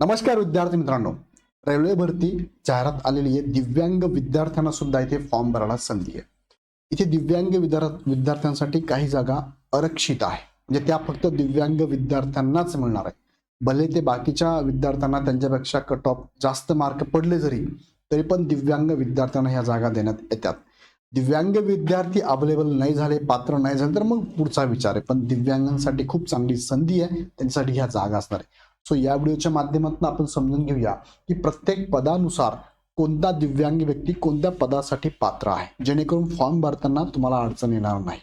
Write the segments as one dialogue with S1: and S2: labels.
S1: नमस्कार विद्यार्थी मित्रांनो. रेल्वे भरती जाहिरात आलेली आहे. दिव्यांग विद्यार्थ्यांना सुद्धा इथे फॉर्म भरायला संधी आहे. इथे दिव्यांग विद्यार्थ्यांसाठी काही जागा आरक्षित आहे. म्हणजे त्या फक्त दिव्यांग विद्यार्थ्यांनाच मिळणार आहे. भले ते बाकीच्या विद्यार्थ्यांना त्यांच्यापेक्षा कट ऑफ जास्त मार्क पडले जरी तरी पण दिव्यांग विद्यार्थ्यांना ह्या जागा देण्यात येतात. दिव्यांग विद्यार्थी अवेलेबल नाही झाले पात्र नाही झाले तर मग पुढचा विचार आहे. पण दिव्यांगांसाठी खूप चांगली संधी आहे. त्यांच्यासाठी ह्या जागा असणार आहे. सो या व्हिडिओच्या माध्यमातून आपण समजून घेऊया की प्रत्येक पदानुसार कोणता दिव्यांग व्यक्ती कोणत्या पदासाठी पात्र आहे जेणेकरून फॉर्म भरताना तुम्हाला अडचण येणार नाही.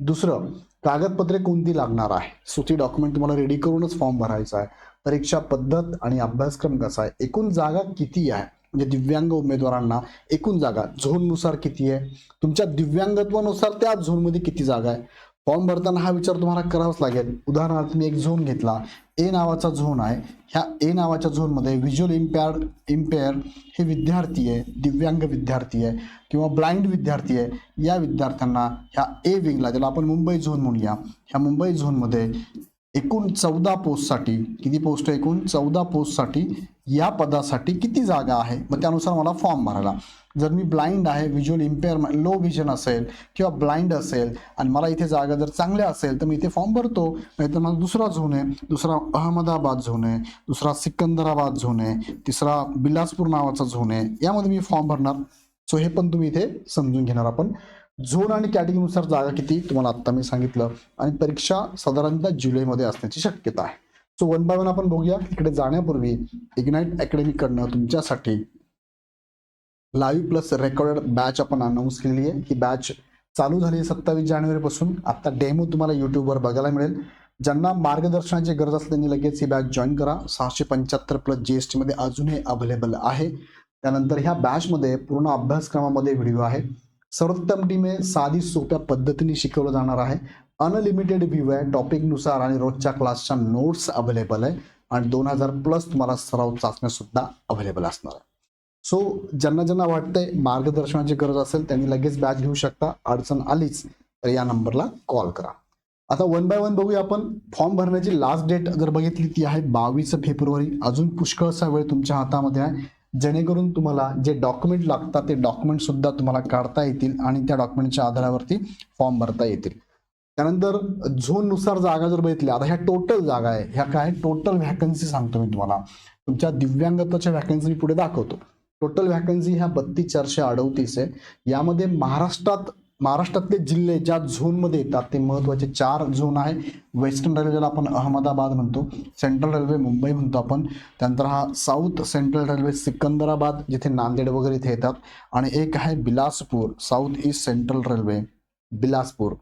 S1: दुसरं कागदपत्रे कोणती लागणार आहे? सो ती डॉक्युमेंट तुम्हाला रेडी करूनच फॉर्म भरायचा आहे. परीक्षा पद्धत आणि अभ्यासक्रम कसा आहे? एकूण जागा किती आहे? म्हणजे दिव्यांग उमेदवारांना एकूण जागा झोननुसार किती आहे? तुमच्या दिव्यांगत्वानुसार त्या झोनमध्ये किती जागा आहे? फॉर्म भरताना हा विचार तुम्हाला करावाच लागेल. उदाहरणार्थ मी एक झोन घेतला. ए नावाचा झोन आहे. ह्या ए नावाच्या झोनमध्ये व्हिज्युअल इम्पॅर्ड इम्पेअर हे विद्यार्थी आहे दिव्यांग विद्यार्थी आहे किंवा ब्लाइंड विद्यार्थी आहे. या विद्यार्थ्यांना ह्या ए विंगला ज्याला आपण मुंबई झोन म्हणूया. ह्या मुंबई झोनमध्ये एकूण चौदा पोस्टसाठी किती पोस्ट आहे एकूण? चौदा पोस्टसाठी या पदासाठी किती जागा आहे? मग त्यानुसार मला फॉर्म भरायला. जर मी ब्लाइंड आहे व्हिज्युअल इम्पेअर लो व्हिजन असेल किंवा ब्लाइंड असेल आणि मला इथे जागा जर चांगल्या असेल तर मी इथे फॉर्म भरतो. नाहीतर मला दुसरा झोन आहे. दुसरा अहमदाबाद झोन आहे. दुसरा सिकंदराबाद झोन आहे. तिसरा बिलासपूर नावाचा झोन आहे. यामध्ये मी फॉर्म भरणार. सो हे पण तुम्ही इथे समजून घेणार आपण. झोन आणि कॅटेगरीनुसार जागा किती तुम्हाला आत्ता मी सांगितलं. आणि परीक्षा साधारणतः जुलैमध्ये असण्याची शक्यता आहे. सो वन बाय वन आपण बघूया. इकडे जाण्यापूर्वी इग्नाईट अकॅडमीकडनं तुमच्यासाठी लाईव्ह प्लस रेकॉर्डेड बॅच आपण अनाऊन्स केलेली आहे. ही बॅच चालू झाली आहे सत्तावीस जानेवारीपासून आता डेमो तुम्हाला यूट्यूबवर बघायला मिळेल. ज्यांना मार्गदर्शनाची गरज असते त्यांनी लगेच ही बॅच जॉईन करा. सहाशे पंच्याहत्तर प्लस जी एस टीमध्ये अजूनही अवेलेबल आहे. त्यानंतर ह्या बॅचमध्ये पूर्ण अभ्यासक्रमामध्ये व्हिडिओ आहे. सर्वोत्तम टीम आहे साधी सोप्या पद्धतीने शिकवलं जाणार आहे. अनलिमिटेड व्ह्यू आहे. टॉपिकनुसार आणि रोजच्या क्लासच्या नोट्स अवेलेबल आहे. आणि दोन हजार प्लस तुम्हाला सराव चाचण्या सुद्धा अवेलेबल असणार आहे. सो ज्यांना ज्यांना वाटतंय मार्गदर्शनाची गरज असेल त्यांनी लगेच बॅच घेऊ शकता. अडचण आलीच तर या नंबरला कॉल करा. आता वन बाय वन बघूया आपण. फॉर्म भरण्याची लास्ट डेट जर बघितली ती आहे बावीस फेब्रुवारी. अजून पुष्कळचा वेळ तुमच्या हातामध्ये आहे. जेणेकरून तुम्हाला जे डॉक्युमेंट लागतात ते डॉक्युमेंट सुद्धा तुम्हाला काढता येतील आणि त्या डॉक्युमेंटच्या आधारावरती फॉर्म भरता येतील. त्यानंतर झोननुसार जागा जर बघितल्या आता ह्या टोटल जागा आहे. ह्या काय? टोटल व्हॅकन्सी सांगतो मी तुम्हाला. तुमच्या दिव्यांगत्वाच्या व्हॅकन्सी मी पुढे दाखवतो. टोटल व्हॅकन्सी ह्या बत्तीस चारशे अडतीस आहे. यामध्ये महाराष्ट्रात महाराष्ट्रातले जिल्हे ज्या झोनमध्ये येतात ते महत्त्वाचे चार झोन आहे. वेस्टर्न रेल्वे ज्याला आपण अहमदाबाद म्हणतो सेंट्रल रेल्वे मुंबई म्हणतो आपण. त्यानंतर हा साऊथ सेंट्रल रेल्वे सिकंदराबाद जिथे नांदेड वगैरे इथे येतात. आणि एक आहे Bilaspur south east central railway Bilaspur.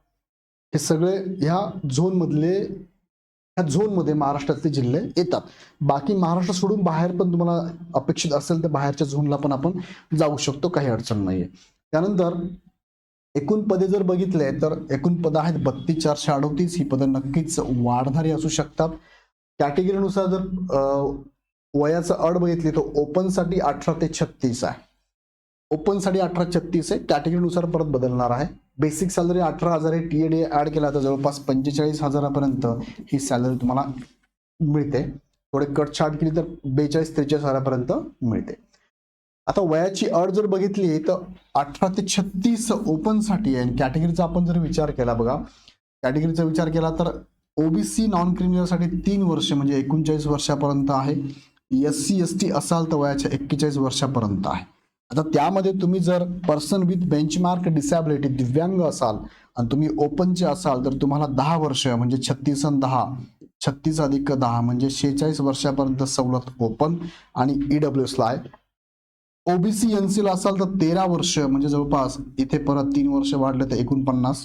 S1: हे सगळे ह्या झोनमधले ह्या झोनमध्ये महाराष्ट्रातले जिल्हे येतात. बाकी महाराष्ट्र सोडून बाहेर पण तुम्हाला अपेक्षित असेल तर बाहेरच्या झोनला पण आपण जाऊ शकतो काही अडचण नाही आहे त्यानंतर एकूण पदे जर बघितले तर एकूण पदं आहेत बत्तीस चारशे अडोतीस. ही पदं नक्कीच वाढणारी असू शकतात. कॅटेगरीनुसार जर वयाचं अड बघितली तर ओपनसाठी अठरा ते छत्तीस आहे. ओपनसाठी अठरा छत्तीस आहे. कॅटेगरीनुसार परत बदलणार आहे. बेसिक सॅलरी अठरा हजार आहे. टी ए डी ॲड केला तर जवळपास पंचेचाळीस हजारापर्यंत ही सॅलरी तुम्हाला मिळते. थोडे कट छाट केली तर बेचाळीस त्रेचाळीस हजारापर्यंत मिळते. आता वयाची अट जर बघितली तर अठरा ते छत्तीस ओपनसाठी आहे. आणि कॅटेगरीचा आपण जर विचार केला बघा कॅटेगरीचा विचार केला तर ओबीसी नॉन क्रिमिनलसाठी तीन वर्ष म्हणजे एकोणचाळीस वर्षापर्यंत आहे. एस सी एस टी असाल तर वयाच्या एक्केचाळीस वर्षापर्यंत आहे. आता त्यामध्ये तुम्ही जर पर्सन विथ बेंचमार्क डिसॅबिलिटी दिव्यांग असाल आणि तुम्ही ओपनचे असाल तर तुम्हाला दहा वर्ष म्हणजे छत्तीस आणि दहा छत्तीस अधिक दहा म्हणजे शेहेचाळीस वर्षापर्यंत सवलत ओपन आणि ईडब्ल्यू एसला आहे. ओबीसी एनसीला असाल तर तेरा वर्ष म्हणजे जवळपास इथे परत तीन वर्ष वाढले तर एकोणपन्नास.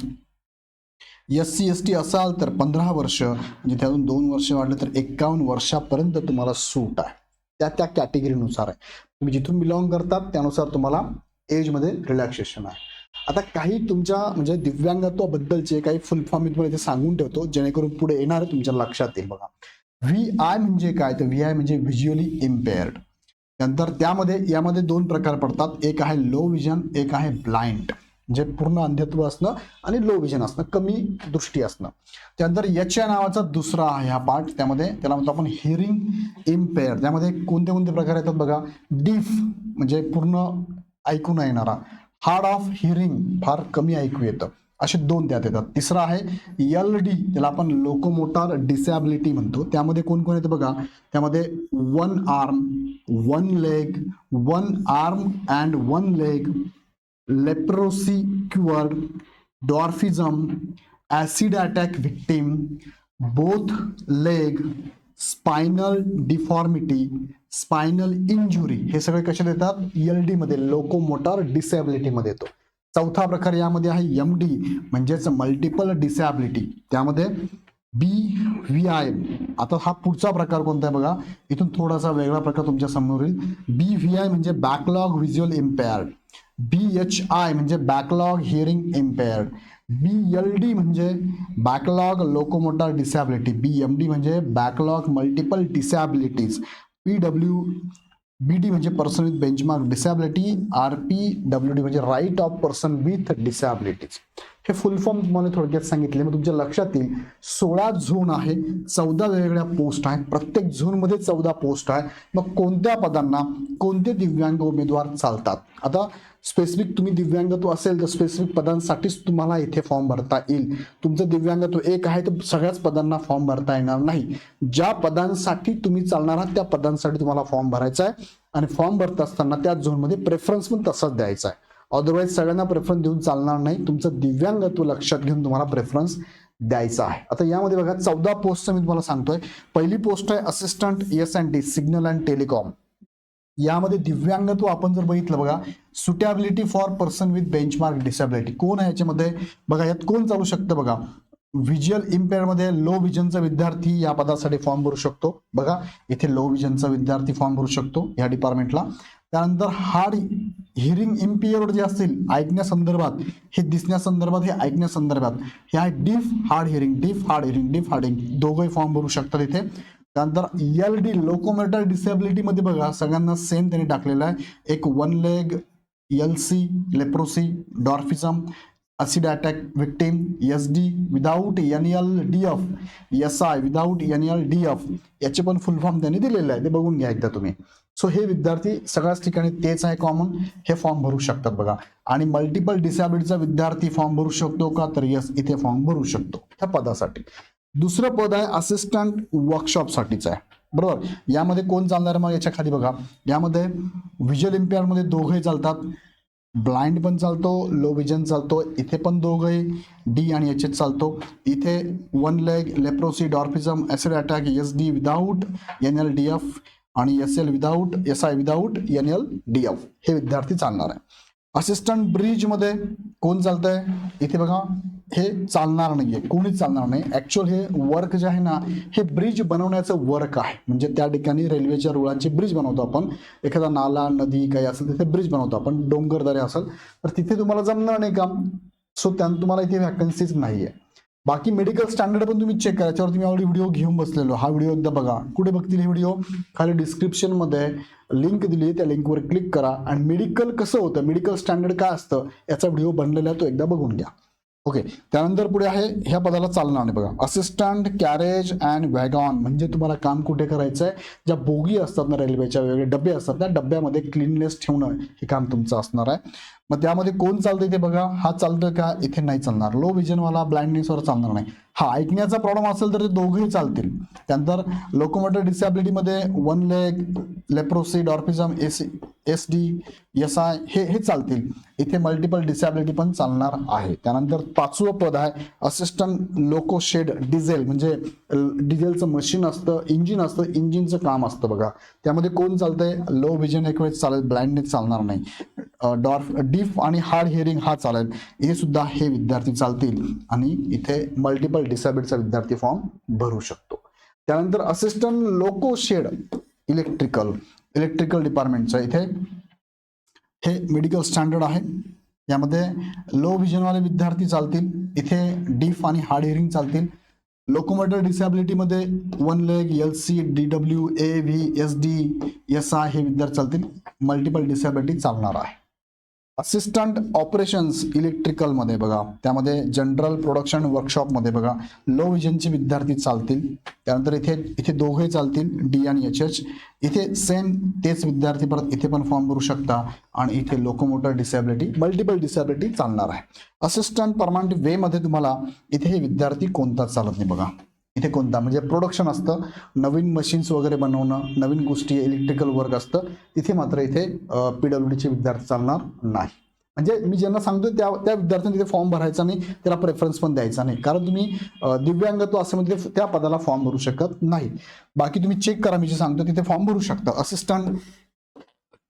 S1: एस सी एस टी असाल तर पंधरा वर्ष म्हणजे त्यातून दोन वर्ष वाढले तर एक्कावन्न वर्षापर्यंत तुम्हाला सूट आहे. त्या त्या कॅटेगरीनुसार आहे. तुम्ही जिथून बिलॉंग करतात त्यानुसार तुम्हाला एजमध्ये रिलॅक्सेशन आहे. आता काही तुमच्या म्हणजे दिव्यांगत्वाबद्दलचे काही फुल फॉर्म मी तुम्हाला इथे सांगून ठेवतो जेणेकरून पुढे येणार तुमच्या लक्षात येईल बघा. व्ही आय म्हणजे काय? तर व्ही आय म्हणजे व्हिज्युअली इम्पेअर्ड नंतर त्यामध्ये यामध्ये दोन प्रकार पडतात. एक आहे लो विजन एक आहे ब्लाइंड जे पूर्ण अंधत्व असणं आणि लो विजन असणं कमी दृष्टी असणं. त्यानंतर याच्या नावाचा दुसरा आहे हा पार्ट त्यामध्ये त्याला म्हणतो आपण हिअरिंग इम्पेअर त्यामध्ये कोणते कोणते प्रकार येतात बघा? डीफ म्हणजे पूर्ण ऐकू न येणारा. हार्ड ऑफ हिअरिंग फार कमी ऐकू येतं. असे दोन त्यात येतात. तिसरा आहे एल डी त्याला आपण लोकोमोटार डिसॅबिलिटी म्हणतो. त्यामध्ये कोण कोण येतं बघा? त्यामध्ये one arm one leg one arm and one leg leprosy cured dwarfism acid attack victim both leg spinal deformity spinal injury हे सगळे कशात येतात? एल डीमध्ये लोकोमोटार डिसॅबिलिटीमध्ये येतो. चौथा प्रकार यामध्ये आहे एम डी म्हणजेच मल्टिपल डिसॅबिलिटी त्यामध्ये बी व्ही आय आता हा पुढचा प्रकार कोणता आहे बघा? इथून थोडासा वेगळा प्रकार तुमच्यासमोर येईल. बी व्ही आय म्हणजे backlog visual impaired B H I म्हणजे backlog hearing impaired B L D म्हणजे backlog locomotor disability B M D म्हणजे backlog multiple disabilities P W B D म्हणजे person with benchmark disability R P W D म्हणजे right of person with disabilities हे full form तुम्हाला थोडक्यात सांगितले. मग तुमच्या लक्षात येईल. सोळा झोन आहे चौदा वेगवेगळ्या पोस्ट आहेत. प्रत्येक झोनमध्ये चौदा पोस्ट आहे मग कोणत्या पदांना कोणते दिव्यांग उमेदवार चालतात? आता स्पेसिफिक तुम्ही दिव्यांगत्व असेल तर स्पेसिफिक पदांसाठीच तुम्हाला इथे फॉर्म भरता येईल. तुमचं दिव्यांगत्व एक आहे तर सगळ्याच पदांना फॉर्म भरता येणार नाही. ज्या पदांसाठी तुम्ही चालणार आहात त्या पदांसाठी तुम्हाला फॉर्म भरायचा आहे. आणि फॉर्म भरत असताना त्या झोनमध्ये प्रेफरन्स पण तसाच द्यायचा आहे. अदरवाईज सगळ्यांना प्रेफरन्स देऊन चालणार नाही. तुमचं दिव्यांगत्व लक्षात घेऊन तुम्हाला प्रेफरन्स द्यायचा आहे. आता यामध्ये बघा चौदा पोस्टचं मी तुम्हाला सांगतोय. पहिली पोस्ट आहे assistant S and D signal and telecom यामध्ये दिव्यांगत्व आपण जर बघितलं बघा suitability for person with benchmark disability कोण आहे याच्यामध्ये? बघा यात कोण चालू शकतं बघा? व्हिज्युअल इम्पेअरमध्ये लो विजनचा विद्यार्थी या पदासाठी फॉर्म भरू शकतो. बघा इथे लो विजनचा विद्यार्थी फॉर्म भरू शकतो या डिपार्टमेंटला त्यानंतर हार्ड हिअरिंग इम्पियर्ड जे असतील ऐकण्यासंदर्भात हे दिसण्यासंदर्भात हे ऐकण्यासंदर्भात हे आहे deaf hard hearing deaf hard hearing deaf hard hearing दोघंही फॉर्म भरू शकतात इथे. त्यानंतर एल डी लोकोमेटर डिसेबिलिटीमध्ये बघा सगळ्यांना सेम त्यांनी टाकलेलं आहे. एक one leg L C leprosy dwarfism acid attack victim S D without N L D F S I without N L D F याचे पण फुल फॉर्म त्यांनी दिलेले आहे ते बघून घ्या एकदा तुम्ही. सो हे विद्यार्थी सगळ्याच ठिकाणी तेच आहे कॉमन हे फॉर्म भरू शकतात बघा. आणि मल्टिपल डिसॅबिलिटीचा विद्यार्थी फॉर्म भरू शकतो का? तर यस इथे फॉर्म भरू शकतो. ह्या पदासाठी. दुसरं पद आहे असिस्टंट वर्कशॉपसाठीचं आहे. बरोबर? यामध्ये कोण चालणार आहे मग? याच्या खाली बघा. यामध्ये व्हिज्युअल इम्पेअरमध्ये दोघंही चालतात. ब्लाइंड पण चालतो लो विजन चालतो इथे पण दोघंही डी आणि एच एच चालतो. इथे one leg leprosy dwarfism acid attack S D without N L D F आणि S L without S I without N L D F हे विद्यार्थी चालणार आहे. असिस्टंट ब्रिजमध्ये कोण चालतंय? इथे बघा हे चालणार नाहीये. कोणीच चालणार नाही. ऍक्च्युअल हे वर्क जे आहे ना हे ब्रिज बनवण्याचं वर्क आहे. म्हणजे त्या ठिकाणी रेल्वेच्या रुळांचे ब्रिज बनवतो आपण. एखादा नाला नदी काही असेल तिथे ब्रिज बनवतो आपण. डोंगरदऱ्या असेल तर तिथे तुम्हाला जमणार नाही काम. सो त्यानं तुम्हाला इथे व्हॅकन्सीज नाहीये. बाकी मेडिकल स्टँडर्ड पण तुम्ही चेक करा. याच्यावर तुम्ही ऑलरेडी व्हिडिओ घेऊन बसलेलो. हा व्हिडिओ एकदा बघा. कुठे बघतील हे व्हिडिओ खाली डिस्क्रिप्शनमध्ये लिंक दिली आहे, त्या लिंकवर क्लिक करा. आणि मेडिकल कसं होतं? मेडिकल स्टँडर्ड काय असतं? याचा व्हिडिओ बनलेला आहे. तो एकदा बघून घ्या. ओके. त्यानंतर पुढे आहे ह्या पदाला चालणार नाही बघा. असिस्टंट कॅरेज अँड वॅगॉन म्हणजे तुम्हाला काम कुठे करायचं आहे ज्या बोगी असतात ना रेल्वेच्या वेगळे डबे असतात त्या डब्यामध्ये क्लीननेस ठेवणं हे काम तुमचं असणार आहे. मग त्यामध्ये कोण चालतं इथे बघा. हा चालतोय का? इथे नाही चालणार. लो विजनवाला ब्लाइंडनेसवर चालणार नाही. हा ऐकण्याचा प्रॉब्लेम असेल तर ते दोघंही चालतील. त्यानंतर locomotor डिसॅबिलिटीमध्ये one leg leprosy dwarfism AC S D S I हे हे चालतील. इथे मल्टिपल डिसॅबिलिटी पण चालणार आहे. त्यानंतर पाचवं पद आहे असिस्टंट लोको शेड डिझेल म्हणजे डिझेलचं मशीन असतं इंजिन असतं इंजिनचं काम असतं बघा. त्यामध्ये कोण चालतंय? लो विजन एक वेळेस चालेल ब्लाइंडनेस चालणार नाही. डॉर्फ डीफ आणि हार्ड हिअरिंग हा चालेल. हे सुद्धा हे विद्यार्थी चालतील. आणि इथे मल्टिपल डिसॅबिलिटीचा विद्यार्थी फॉर्म भरू शकतो. त्यानंतर assistant loco shed electrical electrical डिपार्टमेंटचं इथे हे मेडिकल स्टँडर्ड आहे. यामध्ये लो विजनवाले विद्यार्थी चालतील. इथे डीफ आणि हार्ड हिअरिंग चालतील. Locomotor डिसॅबिलिटीमध्ये one leg L C D W A V S D S I हे विद्यार्थी चालतील. मल्टिपल डिसॅबिलिटी चालणार आहे. असिस्टंट ऑपरेशन्स इलेक्ट्रिकलमध्ये बघा. त्यामध्ये जनरल प्रोडक्शन वर्कशॉपमध्ये बघा. लो विजनचे विद्यार्थी चालतील. त्यानंतर इथे इथे दोघे चालतील डी आणि एच एच इथे सेम तेच विद्यार्थी परत इथे पण फॉर्म भरू शकता. आणि इथे लोकोमोटर डिसॅबिलिटी मल्टिपल डिसॅबिलिटी चालणार आहे. असिस्टंट परमानंट वेमध्ये तुम्हाला इथे हे विद्यार्थी कोणताच चालत नाही बघा. इथे कोणता? म्हणजे प्रोडक्शन असतं नवीन मशीन्स वगैरे बनवणं नवीन गोष्टी इलेक्ट्रिकल वर्क असतं. तिथे मात्र इथे पी डब्ल्यू डीचे विद्यार्थी चालणार नाही. म्हणजे मी ज्यांना सांगतो त्या त्या विद्यार्थ्यांनी तिथे फॉर्म भरायचा नाही त्याला प्रेफरन्स पण द्यायचा नाही. कारण तुम्ही दिव्यांगत्व असं म्हणजे त्या पदाला फॉर्म भरू शकत नाही. बाकी तुम्ही चेक करा मी जे सांगतो तिथे फॉर्म भरू शकता. Assistant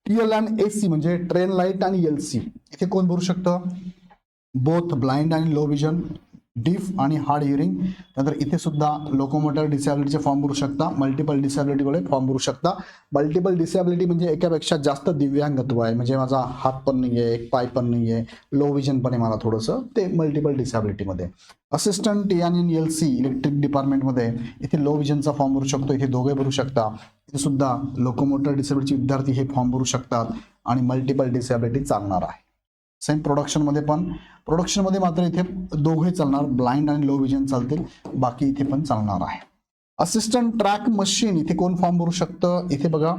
S1: T L and A C म्हणजे ट्रेन लाइट आणि एल सी इथे कोण भरू शकतं? बोथ ब्लाइंड आणि लो विजन डीफ आणि हार्ड हिअरिंग. नंतर इथे सुद्धा लोकोमोटर डिसॅबिलिटीचे फॉर्म भरू शकता. मल्टिपल डिसॅबिलिटीकडे फॉर्म भरू शकता. मल्टिपल डिसॅबिलिटी म्हणजे एकापेक्षा जास्त दिव्यांगत्व आहे. म्हणजे माझा हात पण नाही आहे एक पाय पण नाही आहे लो विजन पण आहे मला थोडंसं. ते multiple डिसॅबिलिटीमध्ये assistant T N N L C electric डिपार्टमेंटमध्ये इथे लो विजनचा फॉर्म भरू शकतो. इथे दोघे भरू शकता. इथे सुद्धा लोकोमोटर डिसॅबिलिटी विद्यार्थी हे फॉर्म भरू शकतात आणि मल्टिपल डिसॅबिलिटी चालणार आहे. सेम प्रोडक्शनमध्ये पण प्रोडक्शनमध्ये मात्र इथे दोघे चालणार. ब्लाइंड आणि लो विजन चालतील. बाकी इथे पण चालणार आहे. असिस्टंट ट्रॅक मशीन इथे कोण फॉर्म भरू शकतं? इथे बघा.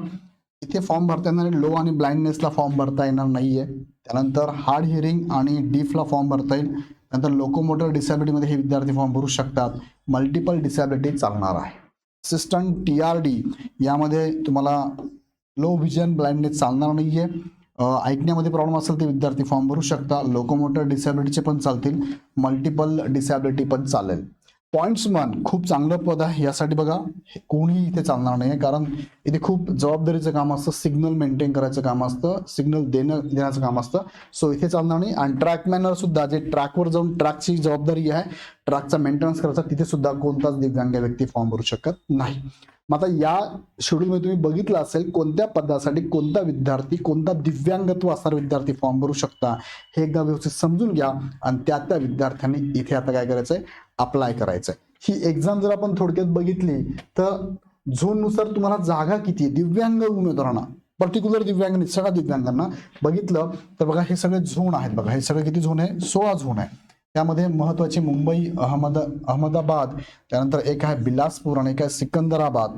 S1: इथे फॉर्म भरता येणार लो आणि ब्लाइंडनेसला फॉर्म भरता येणार नाहीये. त्यानंतर हार्ड हिअरिंग आणि डीफला फॉर्म भरता येईल. नंतर लोकोमोटर डिसॅबिलिटीमध्ये हे विद्यार्थी फॉर्म भरू शकतात. मल्टिपल डिसॅबिलिटी चालणार आहे. असिस्टंट टी आर डी यामध्ये तुम्हाला लो व्हिजन ब्लाइंडनेस चालणार नाहीये. आहे ऐकण्यामध्ये प्रॉब्लेम असेल ते विद्यार्थी फॉर्म भरू शकता. लोकोमोटर डिसॅबिलिटीचे पण चालतील. मल्टिपल डिसॅबिलिटी पण चालेल. पॉईंट्समन खूप चांगलं पद आहे. यासाठी बघा हे कोणीही इथे चालणार नाही कारण इथे खूप जबाबदारीचं काम असतं सिग्नल मेंटेन करायचं काम असतं सिग्नल देणं देण्याचं काम असतं. सो इथे चालणार नाही. आणि ट्रॅक मॅनर सुद्धा जे ट्रॅकवर जाऊन ट्रॅकची जबाबदारी आहे ट्रॅकचा मेंटेनन्स करायचा तिथे सुद्धा कोणताच दिव्यांग व्यक्ती फॉर्म भरू शकत नाही. मग आता या शेड्यूलमध्ये तुम्ही बघितलं असेल कोणत्या पदासाठी कोणता विद्यार्थी कोणता दिव्यांगत्व असणारा विद्यार्थी फॉर्म भरू शकता हे एकदा व्यवस्थित समजून घ्या. आणि त्या त्या विद्यार्थ्यांनी इथे आता काय करायचंय अप्लाय करायचंय. ही एक्झाम जर आपण थोडक्यात बघितली तर झोननुसार तुम्हाला जागा किती आहे? दिव्यांग उमेदवारांना पर्टिक्युलर दिव्यांग सगळ्या दिव्यांगांना बघितलं तर बघा हे सगळे झोन आहेत बघा. हे सगळे किती झोन आहे सोळा झोन आहे त्यामध्ये महत्त्वाचे मुंबई अहमद अहमदाबाद त्यानंतर एक आहे बिलासपूर आणि एक आहे सिकंदराबाद.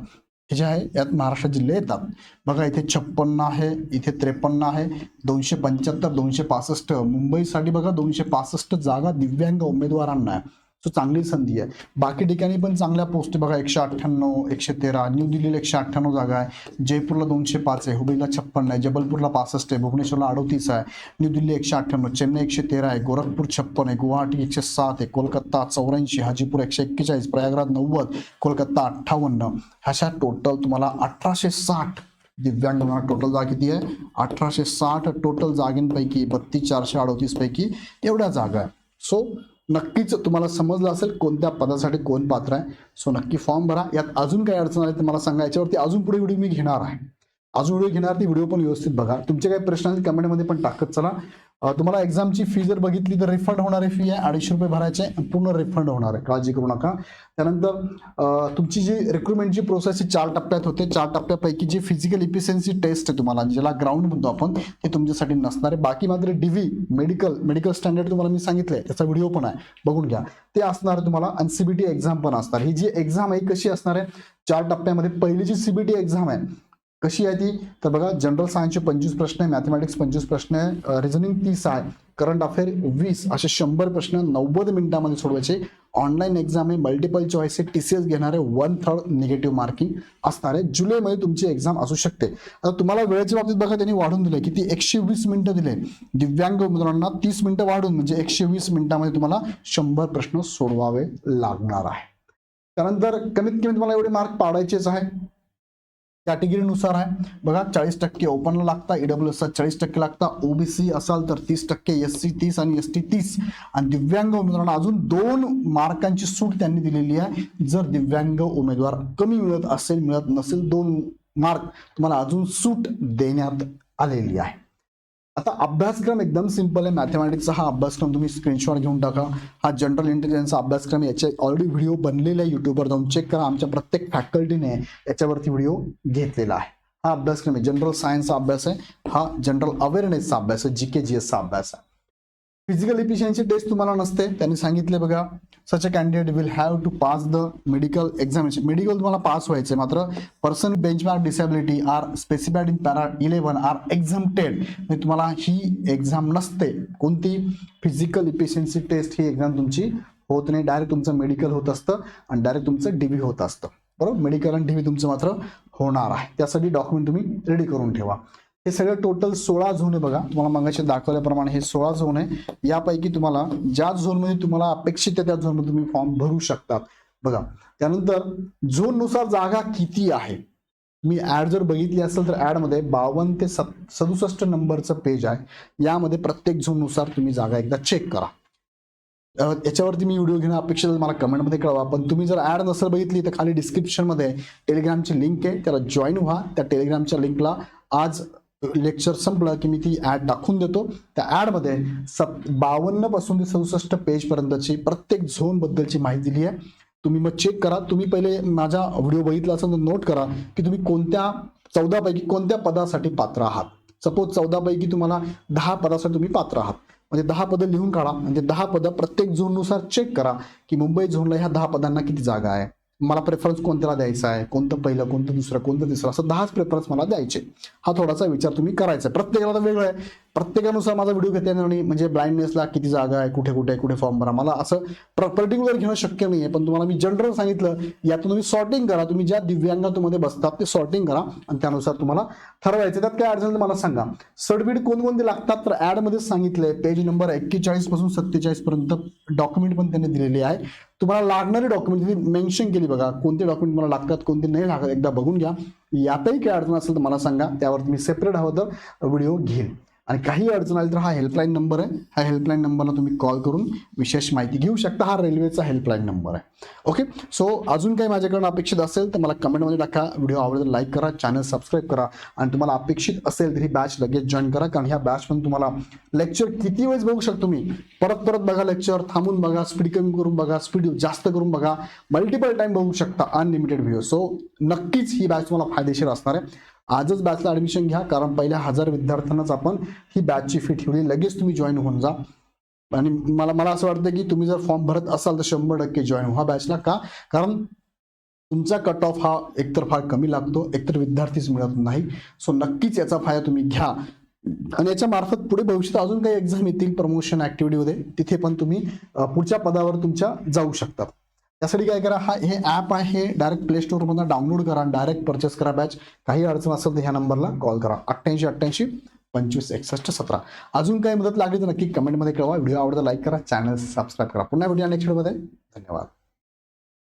S1: हे जे आहे यात महाराष्ट्र जिल्हे येतात. बघा इथे छप्पन्न आहे इथे त्रेपन्न आहे दोनशे पंच्याहत्तर दोनशे पासष्ट. मुंबईसाठी बघा दोनशे पासष्ट जागा दिव्यांग उमेदवारांना आहे. सो चांगली संधी आहे. बाकी ठिकाणी पण चांगल्या पोस्ट बघा एकशे अठ्ठ्याण्णव एकशे तेरा. न्यू दिल्लीला एकशे अठ्ठ्याण्णव जागा आहे. जयपूरला दोनशे पाच आहे. हुबळीला छप्पन्न आहे. जबलपूरला पासष्ट आहे. भुवनेश्वरला अडोतीस आहे. न्यू दिल्ली एकशे अठ्ठ्याण्णव. चेन्नई एकशे तेरा आहे. गोरखपूर छप्पन आहे. गुवाहाटी एकशे सात आहे. कोलकाता चौऱ्याऐंशी हाजीपूर एकशे एक्केचाळीस प्रयागराज नव्वद कोलकाता अठ्ठावन्न. अशा टोटल तुम्हाला अठराशे साठ दिव्यांग टोटल जागा किती आहे? अठराशे साठ टोटल जागेंपैकी बत्तीस चारशे अडोतीस पैकी एवढ्या जागा आहे. सो नक्कीच तुम्हाला समजलं असेल कोणत्या पदासाठी कोण पात्र आहे. सो नक्की फॉर्म भरा. यात अजून काही अडचण आली तर मला सांगा. याच्यावरती अजून पुढे व्हिडिओ मी घेणार आहे. अजून व्हिडिओ घेणार ती व्हिडिओ पण व्यवस्थित बघा. तुमचे काही प्रश्न असतील कमेंटमध्ये पण टाकत चला. तुम्हाला एक्झामची फी जर बघितली तर रिफंड होणारी फी आहे अडीचशे रुपये भरायचे पूर्ण रिफंड होणार आहे. काळजी करू नका. त्यानंतर तुमची जी रिक्रुटमेंटची प्रोसेस ही चार टप्प्यात होते. चार टप्प्यापैकी जी फिजिकल इफिशियन्सी टेस्ट आहे तुम्हाला ज्याला ग्राउंड म्हणतो आपण ते तुमच्यासाठी नसणार आहे. बाकी मात्र डीव्ही मेडिकल मेडिकल स्टँडर्ड तुम्हाला मी सांगितलंय. त्याचा व्हिडिओ पण आहे. बघून घ्या. ते असणार आहे तुम्हाला आणि सीबीटी एक्झाम पण असणार. ही जी एक्झाम आहे कशी असणार आहे? चार टप्प्यामध्ये. पहिली जी सीबीटी एक्झाम आहे कशी आहे ती? तर बघा जनरल सायन्सचे पंचवीस प्रश्न आहे मॅथमॅटिक्स पंचवीस प्रश्न आहे रिझनिंग तीस आहे करंट अफेअर वीस असे शंभर प्रश्न नव्वद मिनिटामध्ये सोडवायचे. ऑनलाईन एक्झाम आहे मल्टिपल चॉईस आहे टी सी एस घेणारे वन थर्ड निगेटिव्ह मार्किंग असणार आहे. जुलैमध्ये तुमची एक्झाम असू शकते. आता तुम्हाला वेळेच्या बाबतीत बघा त्यांनी वाढून दिले किती? एकशे वीस मिनिटं दिले दिव्यांग उमेदवारांना तीस मिनिटं वाढून म्हणजे एकशे वीस मिनिटामध्ये तुम्हाला शंभर प्रश्न सोडवावे लागणार आहे. त्यानंतर कमीत कमी तुम्हाला एवढे मार्क पाडायचेच आहे. कॅटेगरीनुसार आहे. बघा चाळीस टक्के ओपनला लागता ईडब्ल्यू एस चाळीस टक्के लागता ओबीसी असाल तर तीस टक्के एस सी तीस आणि एस टी तीस. आणि दिव्यांग उमेदवारांना अजून दोन मार्कांची सूट त्यांनी दिलेली आहे. जर दिव्यांग उमेदवार कमी मिळत असेल मिळत नसेल दोन मार्क तुम्हाला अजून सूट देण्यात आलेली आहे. आता अभ्यासक्रम एकदम सिंपल आहे. मॅथमॅटिक्सचा हा अभ्यासक्रम तुम्ही स्क्रीनशॉट घेऊन टाका. हा जनरल इंटेलिजन्सचा अभ्यासक्रम याचे ऑलरेडी व्हिडिओ बनलेले आहे युट्यूबवर जाऊन चेक करा. आमच्या प्रत्येक फॅकल्टीने याच्यावरती व्हिडिओ घेतलेला आहे. हा अभ्यासक्रम आहे. जनरल सायन्सचा अभ्यास आहे. हा जनरल अवेअरनेसचा अभ्यास आहे. जी के जी एसचा अभ्यास आहे. फिजिकल इफिशियन्सी टेस्ट तुम्हाला नसते. त्यांनी सांगितले बघा. Such a candidate will have to pass the medical examination medical तुम्हाला पास व्हायचे मात्र person benchmark disability are specified in para eleven are exempted म्हणजे तुम्हाला ही एक्झाम नसते. कोणती फिजिकल इफिशियन्सी टेस्ट ही एक्झाम तुमची होत नाही. डायरेक्ट तुमचं मेडिकल होत असतं आणि डायरेक्ट तुमचं डीबी होत असतं. बरोबर? मेडिकल आणि डीबी तुमचं मात्र होणार आहे. त्यासाठी डॉक्युमेंट तुम्ही रेडी करून ठेवा. हे सगळं टोटल सोळा झोन आहे बघा. तुम्हाला मगाशी दाखवल्याप्रमाणे हे सोळा झोन आहे. यापैकी तुम्हाला ज्या झोनमध्ये तुम्हाला अपेक्षित आहे त्या झोनमध्ये तुम्ही फॉर्म भरू शकतात. बघा. त्यानंतर झोननुसार जागा किती आहे? मी ऍड जर बघितली असेल तर ऍडमध्ये बावन्न ते सत सदुसष्ट नंबरचं पेज आहे. यामध्ये प्रत्येक झोननुसार तुम्ही जागा एकदा चेक करा. याच्यावरती मी व्हिडिओ घेणं अपेक्षित मला कमेंटमध्ये कळवा. पण तुम्ही जर ऍड नसेल बघितली तर खाली डिस्क्रिप्शनमध्ये टेलिग्रामची लिंक आहे. त्याला जॉईन व्हा. त्या टेलिग्रामच्या लिंकला आज लेक्चर संपलं की मी ती ऍड दाखवून देतो. त्या ऍडमध्ये सप बावन्नपासून ते सदुसष्ट पेज पर्यंतची प्रत्येक झोन बद्दलची माहिती दिली आहे. तुम्ही मग चेक करा. तुम्ही पहिले माझा व्हिडिओ बघितला असेल तर नोट करा की तुम्ही कोणत्या चौदा पैकी कोणत्या पदासाठी पात्र आहात. सपोज चौदा पैकी तुम्हाला दहा पदासाठी तुम्ही पात्र आहात. म्हणजे दहा पदं लिहून काढा. म्हणजे दहा पदं प्रत्येक झोननुसार चेक करा की मुंबई झोनला ह्या दहा पदांना किती जागा आहे. मला प्रेफरन्स कोणत्याला द्यायचा आहे? कोणतं पहिलं कोणतं दुसरं कोणतं तिसरं? असं दहाच प्रेफरन्स मला द्यायचे. हा थोडासा विचार तुम्ही करायचा प्रत्येकाला तर वेगळं आहे. प्रत्येकानुसार माझा व्हिडिओ घेता येणार नाही. म्हणजे ब्लाइंडनेसला किती जागा आहे कुठे कुठे कुठे फॉर्म भरा. मला असं पर्टिक्युलर घेणं शक्य नाही आहे पण तुम्हाला मी जनरल सांगितलं यातून तुम्ही सॉर्टिंग करा. तुम्ही ज्या दिव्यांगातूमध्ये बसतात ते सॉर्टिंग करा. आणि त्यानुसार तुम्हाला ठरवायचं. त्यात काय अडचण मला सांगा. सर्टिफिकेट कोणकोणते लागतात? तर ॲडमध्येच सांगितलंय पेज नंबर एक्केचाळीसपासून सत्तेचाळीस पर्यंत डॉक्युमेंट पण त्यांनी दिलेली आहे. तुम्हाला लागणारे डॉक्युमेंट त्यांनी मेन्शन केली बघा. कोणते डॉक्युमेंट मला लागतात कोणते नाही लागतात एकदा बघून घ्या. यातही काही अडचण असेल तर मला सांगा. त्यावर तुम्ही सेपरेट हवं तर व्हिडिओ घेईन. आणि काही अडचण आली तर हा हेल्पलाईन नंबर आहे. ह्या हेल्पलाईन नंबरला तुम्ही कॉल करून विशेष माहिती घेऊ शकता. हा रेल्वेचा हेल्पलाईन नंबर आहे. ओके सो अजून काही माझ्याकडून अपेक्षित असेल तर मला कमेंटमध्ये टाका. व्हिडिओ आवडेल लाईक करा चॅनल सबस्क्राईब करा. आणि तुम्हाला अपेक्षित असेल तर ही बॅच लगेच जॉईन करा. कारण ह्या बॅचमध्ये तुम्हाला लेक्चर किती वेळेस बघू शकतो मी परत परत बघा लेक्चर थांबून बघा स्पीड कमी करून बघा स्पीड जास्त करून बघा. मल्टिपल टाईम बघू शकता. अनलिमिटेड व्हिडिओ सो नक्कीच ही बॅच तुम्हाला फायदेशीर असणार आहे. आजच बॅचला ऍडमिशन घ्या कारण पहिल्या हजार विद्यार्थ्यांनाच आपण ही बॅचची फी ठेवली. लगेच तुम्ही जॉईन होऊन जा. आणि मला मला असं वाटतं की तुम्ही जर फॉर्म भरत असाल तर शंभर टक्के जॉईन व्हा बॅचला का? कारण तुमचा कट ऑफ हा एकतर फार कमी लागतो एकतर विद्यार्थीच मिळत नाही. सो नक्कीच याचा फायदा तुम्ही घ्या. आणि याच्या मार्फत पुढे भविष्यात अजून काही एक्झाम येतील प्रमोशन ऍक्टिव्हिटीमध्ये तिथे पण तुम्ही पुढच्या पदावर तुमच्या जाऊ शकतात त्यासाठी काय करा हा हे ॲप आहे हे डायरेक्ट प्ले स्टोअरमधून डाउनलोड करा डायरेक्ट परचेस करा बॅच काही अडचण असेल तर ह्या नंबरला कॉल करा. अठ्ठ्याऐंशी अठ्ठ्याऐंशी पंचवीस एकसष्ट सतरा. अजून काही मदत लागली तर नक्की कमेंटमध्ये कळवा. व्हिडिओ आवडता लाईक करा चॅनल सबस्क्राईब करा. पुन्हा व्हिडिओ नेक्स्ट व्हिडिओमध्ये धन्यवाद.